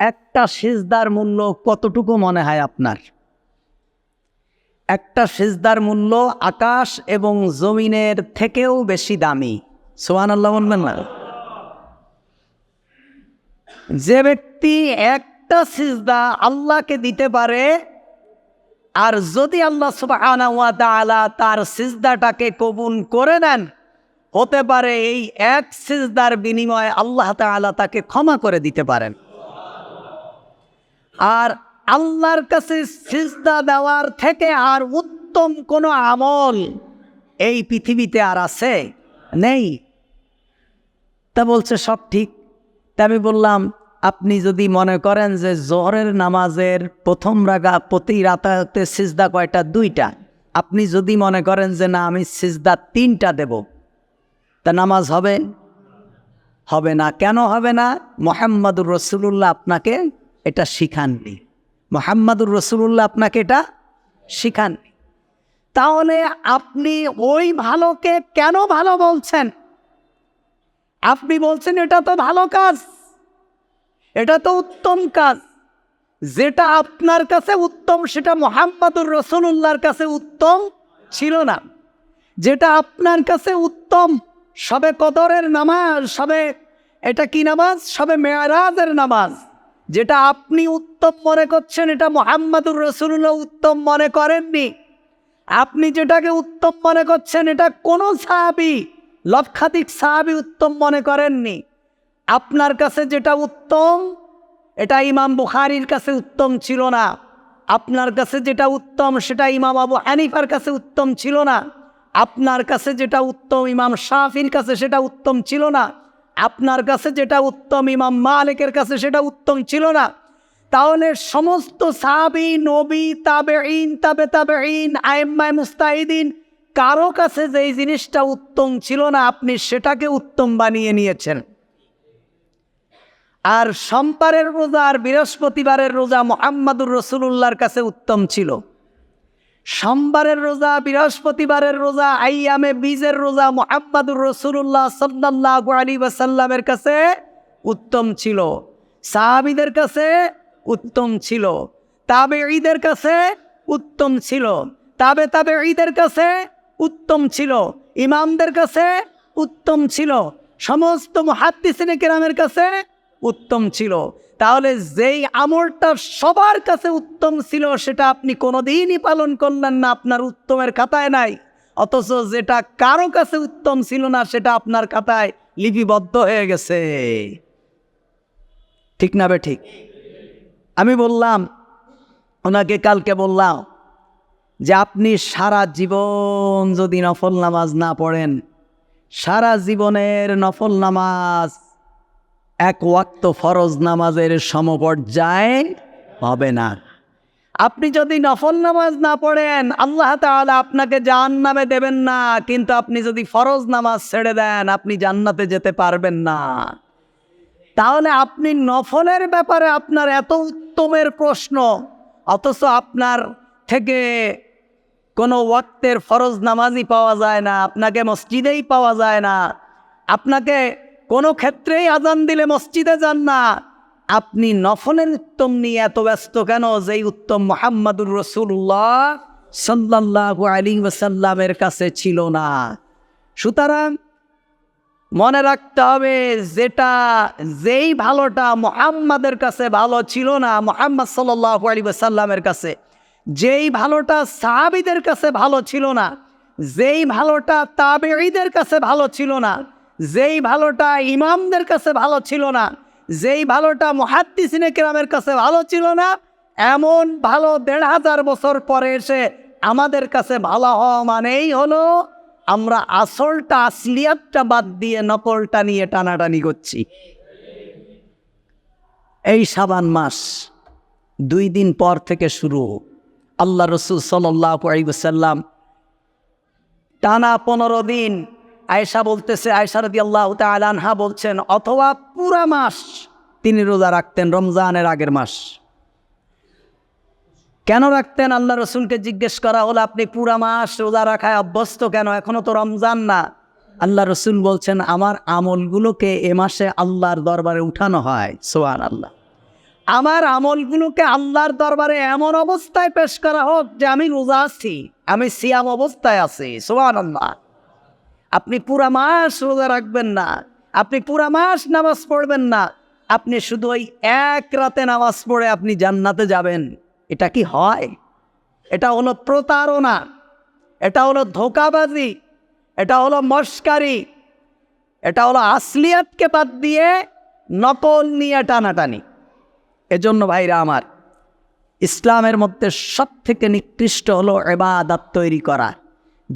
একটা সিজদার মূল্য কতটুকু মনে হয় আপনার? একটা সিজদার মূল্য আকাশ এবং জমিনের থেকেও বেশি দামি। সোহান আল্লাহ বলবেন না? যে ব্যক্তি একটা সিজদা আল্লাহকে দিতে পারে, আর যদি আল্লাহ ওয়া তার সিজদাটাকে কবুল করে নেন, হতে পারে এই এক সিজদার বিনিময়ে আল্লাহ তাআলা তাকে ক্ষমা করে দিতে পারেন। আর আল্লাহর কাছে সিজদা দেওয়ার থেকে আর উত্তম কোনো আমল এই পৃথিবীতে আর আছে? নেই। তা বলছে, সব ঠিক। তা আমি বললাম, আপনি যদি মনে করেন যে জোহরের নামাজের প্রথম রাগা প্রতি রাতাতে সিজদা কয়টা? দুইটা। আপনি যদি মনে করেন যে না, আমি সিজদা তিনটা দেব, তা নামাজ হবে? হবে না। কেন হবে না? মোহাম্মদুর রসুল্লাহ আপনাকে এটা শিখাননি। মোহাম্মদুর রসুল্লাহ আপনাকে এটা শিখাননি। তাহলে আপনি ওই ভালোকে কেন ভালো বলছেন? আপনি বলছেন এটা তো ভালো কাজ। এটা তো উত্তম কাজ। যেটা আপনার কাছে উত্তম, সেটা মোহাম্মদুর রসুল্লাহর কাছে উত্তম ছিল না। যেটা আপনার কাছে উত্তম, সবে কদরের নামাজ, সবে, এটা কি নামাজ? সবে মেয়ারাজের নামাজ। যেটা আপনি উত্তম মনে করছেন, এটা মোহাম্মদুর রসুল্লাহ উত্তম মনে করেননি। আপনি যেটাকে উত্তম মনে করছেন, এটা কোনো সাহাবি, লক্ষাধিক সাহাবি উত্তম মনে করেননি। আপনার কাছে যেটা উত্তম, এটা ইমাম বুখারির কাছে উত্তম ছিল না। আপনার কাছে যেটা উত্তম, সেটা ইমাম আবু হানিফার কাছে উত্তম ছিল না। আপনার কাছে যেটা উত্তম, ইমাম শাফির কাছে সেটা উত্তম ছিল না। আপনার কাছে যেটা উত্তম, ইমাম মালিকের কাছে সেটা উত্তম ছিল না। তাহলে সমস্ত সাহাবি, নবী তাবে ইন তাবে তাবে ইন আইম্মায় মুস্তাহিদিন কারও কাছে যেই জিনিসটা উত্তম ছিল না, আপনি সেটাকে উত্তম বানিয়ে নিয়েছেন। আর সম্পারের রোজা আর বৃহস্পতিবারের রোজা মোহাম্মদুর রসুল্লাহর কাছে উত্তম ছিল। সোমবারের রোজা, বৃহস্পতিবারের রোজা, আইয়ামে বীজের রোজা মোহাম্মদুর রসুল্লাহ সাল্লাহ আলী ওয়াসাল্লামের কাছে উত্তম ছিল। সাহাবিদের কাছে উত্তম ছিল। তাবে ঈদের কাছে উত্তম ছিল। তাবে তাবে ঈদের কাছে উত্তম ছিল। ইমামদের কাছে উত্তম ছিল। সমস্ত মহাদ্দিসিনে কেরামের কাছে উত্তম ছিল। তাহলে যেই আমলটা সবার কাছে উত্তম ছিল, সেটা আপনি কোনোদিনই পালন করলেন না, আপনার উত্তমের খাতায় নাই। অথচ যেটা কারও কাছে উত্তম ছিল না, সেটা আপনার খাতায় লিপিবদ্ধ হয়ে গেছে। ঠিক না বে ঠিক? আমি বললাম, ওনাকে কালকে বললাম যে, আপনি সারা জীবন যদি নফল নামাজ না পড়েন, সারা জীবনের নফল নামাজ এক ওয়াক্ত ফরজ নামাজের সমপর্যায়ে হবে না। আপনি যদি নফল নামাজ না পড়েন, আল্লাহ তাহলে আপনাকে জাহান নামে দেবেন না। কিন্তু আপনি যদি ফরজ নামাজ ছেড়ে দেন, আপনি জান্নাতে যেতে পারবেন না। তাহলে আপনি নফলের ব্যাপারে আপনার এত উত্তমের প্রশ্ন, অথচ আপনার থেকে কোনো ওয়াক্তের ফরজ নামাজই পাওয়া যায় না, আপনাকে মসজিদেই পাওয়া যায় না। আপনাকে কোনো ক্ষেত্রেই আজান দিলে মসজিদে যান না। আপনি নফলের উত্তম নিয়ে এত ব্যস্ত কেন যেই উত্তম মোহাম্মদুর রসুল্লাহ সাল্লাহ আলী ওসাল্লামের কাছে ছিল না। সুতরাং মনে রাখতে হবে যেটা, যেই ভালোটা মোহাম্মদের কাছে ভালো ছিল না, মোহাম্মদ সাল্লাহ আলী সাল্লামের কাছে। যেই ভালোটা সাহাবিদের কাছে ভালো ছিল না, যেই ভালোটা তাবেঈদের কাছে ভালো ছিল না যেই ভালোটা ইমামদের কাছে ভালো ছিল না, যেই ভালোটা মহাদ্দিসিনে কেরামের কাছে ভালো ছিল না, এমন ভালো দেড় হাজার বছর পরে এসে আমাদের কাছে ভালো হওয়া মানেই হলো আমরা আসলটা, আসলিয়াতটা বাদ দিয়ে নকলটা নিয়ে টানাটানি করছি। এই সাবান মাস দুই দিন পর থেকে শুরু। আল্লাহ রসুল সাল্লাহ সাল্লাম টানা পনেরো দিন আয়সা বলতেছে আয়সা রদি আল্লাহ আনহা বলছেন, অথবা পুরা মাস তিনি রোজা রাখতেন, রমজানের আগের মাস। কেন রাখতেন? আল্লাহ রসুলকে জিজ্ঞেস করা হলো, আপনি পুরা মাস রোজা রাখায় অভ্যস্ত কেন? এখনও তো রমজান না। আল্লাহ রসুল বলছেন, আমার আমলগুলোকে এ মাসে আল্লাহর দরবারে উঠানো হয়। সোয়ান আল্লাহ আমার আমলগুলোকে আল্লাহর দরবারে এমন অবস্থায় পেশ করা হোক যে আমি রোজা আছি, আমি সিয়াম অবস্থায় আছি। সোহান আপনি পুরা মাস রোজা রাখবেন না, আপনি পুরা মাস নামাজ পড়বেন না, আপনি শুধু ওই এক রাতে নামাজ পড়ে আপনি জান্নাতে যাবেন। এটা কি হয়? এটা হলো প্রতারণা, এটা হলো ধোকাবাজি, এটা হলো মস্কারি, এটা হলো আসলিয়াতকে বাদ দিয়ে নকল নিয়ে টানাটানি। এজন্য ভাইরা আমার, ইসলামের মধ্যে সব থেকে নিকৃষ্ট হলো এবাদাত তৈরি করা।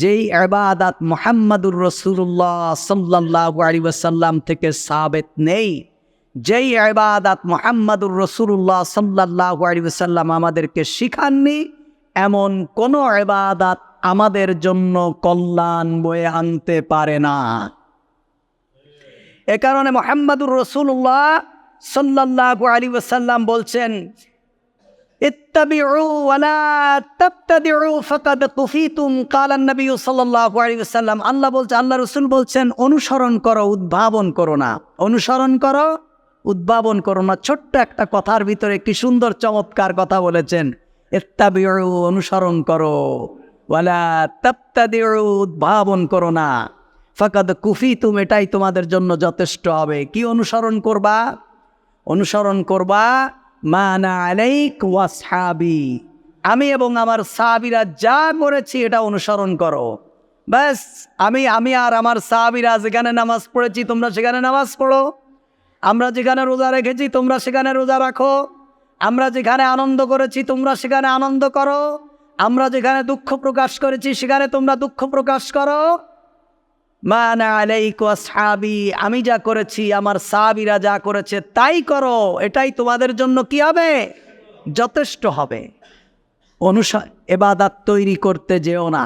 যেই এবাদাত মোহাম্মদুর রসুল্লাহ সাল্লাহ আলী ওয়াসাল্লাম থেকে সাবেত নেই, যেই এবাদাত মোহাম্মদুর রসুল্লাহ সাল্লাহ আলী ওয়াসাল্লাম আমাদেরকে শিখাননি, এমন কোনো এবাদাত আমাদের জন্য কল্যাণ বয়ে আনতে পারে না। এ কারণে মোহাম্মদুর রসুল্লাহ সাল্লাহ আলী বলছেন আল্লাহ বলছে, আল্লাহ রসুল বলছেন, অনুসরণ করো, উদ্ভাবন করো না। অনুসরণ করো, উদ্ভাবন করো না। ছোট্ট একটা কথার ভিতরে একটি সুন্দর, চমৎকার কথা বলেছেন। ইত্তাবিউ, অনুসরণ করো। ওয়ালা তাবতাদিউ, উদ্ভাবন করো না। ফাকাদ কুফিতুম এটাই তোমাদের জন্য যথেষ্ট হবে। কি অনুসরণ করবা? অনুসরণ করবা আমি এবং আমার সাহাবিরা যা করেছি এটা অনুসরণ করো। ব্যাস, আমি আমি আর আমার সাহাবিরা যেখানে নামাজ পড়েছি, তোমরা সেখানে নামাজ পড়ো। আমরা যেখানে রোজা রেখেছি, তোমরা সেখানে রোজা রাখো। আমরা যেখানে আনন্দ করেছি, তোমরা সেখানে আনন্দ করো। আমরা যেখানে দুঃখ প্রকাশ করেছি, সেখানে তোমরা দুঃখ প্রকাশ করো। আমি যা করেছি, আমার সাহাবিরা যা করেছে, তাই করো, এটাই তোমাদের জন্য কি হবে যথেষ্ট হবে। অনুসার এবাদাত তৈরি করতে যেও না।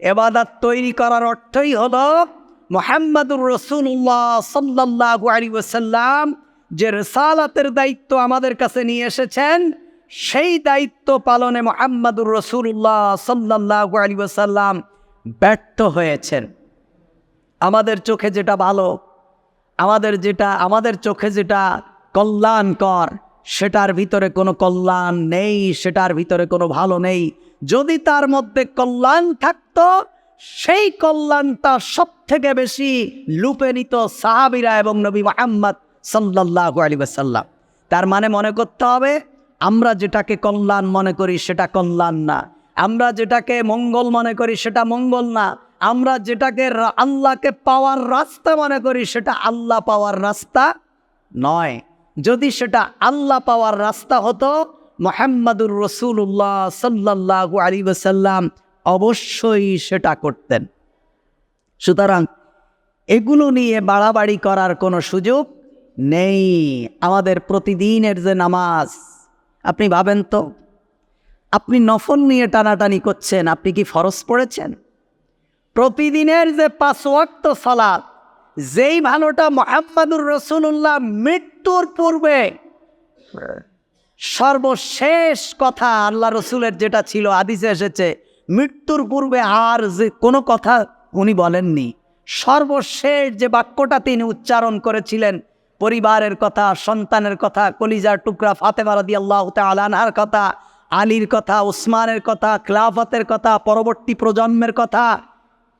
এবাদাত তৈরি করার অর্থই হলো মোহাম্মদুর রসুল্লাহ সাল্লাহ আলী ওসাল্লাম যে রেসালাতের দায়িত্ব আমাদের কাছে নিয়ে এসেছেন, সেই দায়িত্ব পালনে মোহাম্মদুর রসুল্লাহ সাল্লাহ আলী ওসাল্লাম ব্যর্থ হয়েছেন। আমাদের চোখে যেটা ভালো, আমাদের যেটা, আমাদের চোখে যেটা কল্যাণকর, সেটার ভিতরে কোনো কল্যাণ নেই, সেটার ভিতরে কোনো ভালো নেই। যদি তার মধ্যে কল্যাণ থাকত, সেই কল্যাণটা সব থেকে বেশি লুপে নিত সাহাবিরা এবং নবী মোহাম্মদ সাল্লাহ আলী সাল্লাম তার মানে মনে করতে হবে, আমরা যেটাকে কল্যাণ মনে করি সেটা কল্যাণ না। আমরা যেটাকে মঙ্গল মনে করি সেটা মঙ্গল না। আমরা যেটাকে আল্লাহকে পাওয়ার রাস্তা মনে করি, সেটা আল্লাহ পাওয়ার রাস্তা নয়। যদি সেটা আল্লাহ পাওয়ার রাস্তা হতো, মোহাম্মদুর রসুল্লাহ সাল্লাহ আলী সাল্লাম অবশ্যই সেটা করতেন। সুতরাং এগুলো নিয়ে বাড়াবাড়ি করার কোনো সুযোগ নেই। আমাদের প্রতিদিনের যে নামাজ, আপনি ভাবেন তো? আপনি নফল নিয়ে টানাটানি করছেন, আপনি কি ফরজ পড়েছেন? প্রতিদিনের যে পাঁচ ওয়াক্ত সালাত, যেই ভালোটা মোহাম্মদুর রসুল্লাহ মৃত্যুর পূর্বে, সর্বশেষ কথা আল্লাহ রসুলের যেটা ছিল আদিসে এসেছে, মৃত্যুর পূর্বে আর যে কোনো কথা উনি বলেননি। সর্বশেষ যে বাক্যটা তিনি উচ্চারণ করেছিলেন, পরিবারের কথা, সন্তানের কথা, কলিজার টুকরা, ফাতেমা রাদি আল্লাহ আলানহার কথা, আলীর কথা ওসমানের কথা, খেলাফতের কথা, পরবর্তী প্রজন্মের কথা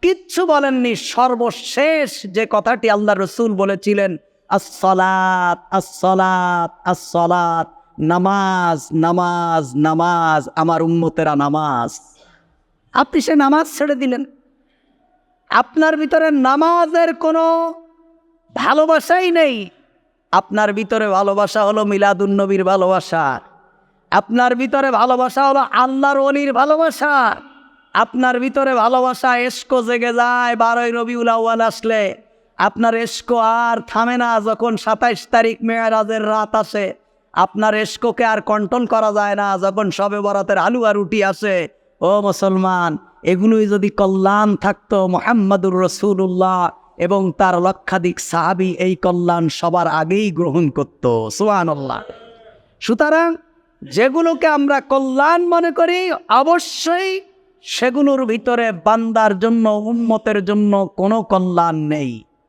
কিচ্ছু বলেননি। সর্বশেষ যে কথাটি আল্লাহ রসুল বলেছিলেন আসলাত আসলাত আসলাত নামাজ নামাজ নামাজ, আমার উন্মতেরা নামাজ। আপনি সে নামাজ ছেড়ে দিলেন। আপনার ভিতরে নামাজের কোনো ভালোবাসাই নেই। আপনার ভিতরে ভালোবাসা হলো মিলাদুন্নবীর ভালোবাসা। আপনার ভিতরে ভালোবাসা হলো আল্লাহর অলির ভালোবাসা। আপনার ভিতরে ভালোবাসা এসকো জেগে যায়, বারোই রবিউল আউ্য়াল আসলে। আপনার এসকো আর থামে না যখন সাতাইশ তারিখ মেয়ারাজের রাত আসে। আপনার এসকোকে আর কন্ট্রোল করা যায় না যখন সবে বরাতের আলু আর রুটি আসে। ও মুসলমান, এগুলোই যদি কল্যাণ থাকতো মোহাম্মদুর রসুল্লাহ এবং তার লক্ষাধিক সাহাবি এই কল্যাণ সবার আগেই গ্রহণ করত। সোহান সুতরাং যেগুলোকে আমরা কল্যাণ মনে করি, অবশ্যই সেগুলোর ভিতরে বান্দার জন্য উন্মতের জন্য কোনো কল্যাণ নেই।